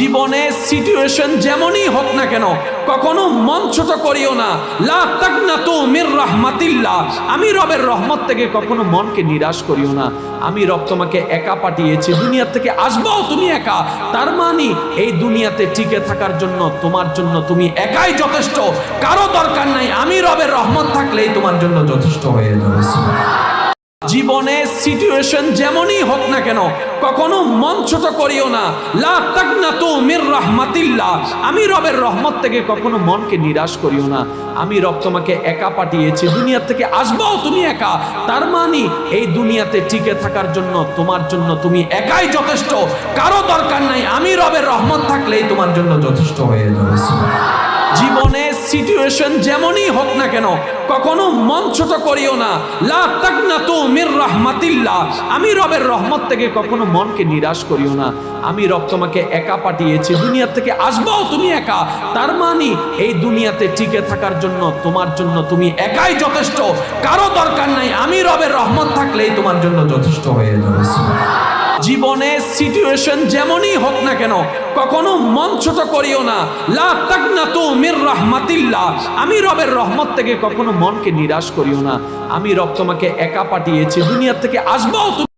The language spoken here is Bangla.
জীবনের সিচুয়েশন যেমনই হোক না কেন, কখনো মন ছোট করিও না। লা তাকনাতু মির রাহমাতিল্লাহ। আমি রবের রহমত থেকে কখনো মনকে নিরাশ করিও না। আমি রব তোমাকে একা পাঠিয়েছি দুনিয়া থেকে আসবাও তুমি একা। তার মানে এই দুনিয়াতে টিকে থাকার জন্য, তোমার জন্য তুমি একাই যথেষ্ট। কারও দরকার নাই, আমি রবের রহমত থাকলেই তোমার জন্য যথেষ্ট হয়ে যাবে। জীবনের সিচুয়েশন যেমনই হোক না কেন, কখনো মন ছোট করিও না। মির রাহমাতিল্লাহ। আমি রবের রহমত থেকে কখনো মনকে নিরাশ করিও না। আমি রব তোমাকে একা পাঠিয়েছি দুনিয়া থেকে আসবাও তুমি একা। তার মানে এই দুনিয়াতে টিকে থাকার জন্য, তোমার জন্য তুমি একাই যথেষ্ট। কারও দরকার নাই। আমি রবের রহমত থাকলেই তোমার জন্য যথেষ্ট হয়ে যাবে। জীবনের সিচুয়েশন যেমনই হোক না কেন, কখনো মন ছোট করিও না। লা তাকনাতু মির রাহমাতিল্লাহ। আমি রবের রহমত থেকে কখনো মনকে নিরাশ করিও না। আমি রব তোমাকে একা পাঠিয়েছি দুনিয়া থেকে আসবাও তুমি একা। তার মানে এই দুনিয়াতে টিকে থাকার জন্য, তোমার জন্য তুমি একাই যথেষ্ট। কারও দরকার নাই, আমি রবের রহমত থাকলেই তোমার জন্য যথেষ্ট হয়ে যাবে। জীবনের সিচুয়েশন যেমনই হোক না কেন, কখনো মন ছোট করিও না। রাহমাতিল্লাহ। আমি রবের রহমত থেকে কখনো মনকে নিরাশ করিও না। আমি রব তোমাকে একা পাঠিয়েছি, দুনিয়ার থেকে আসবাও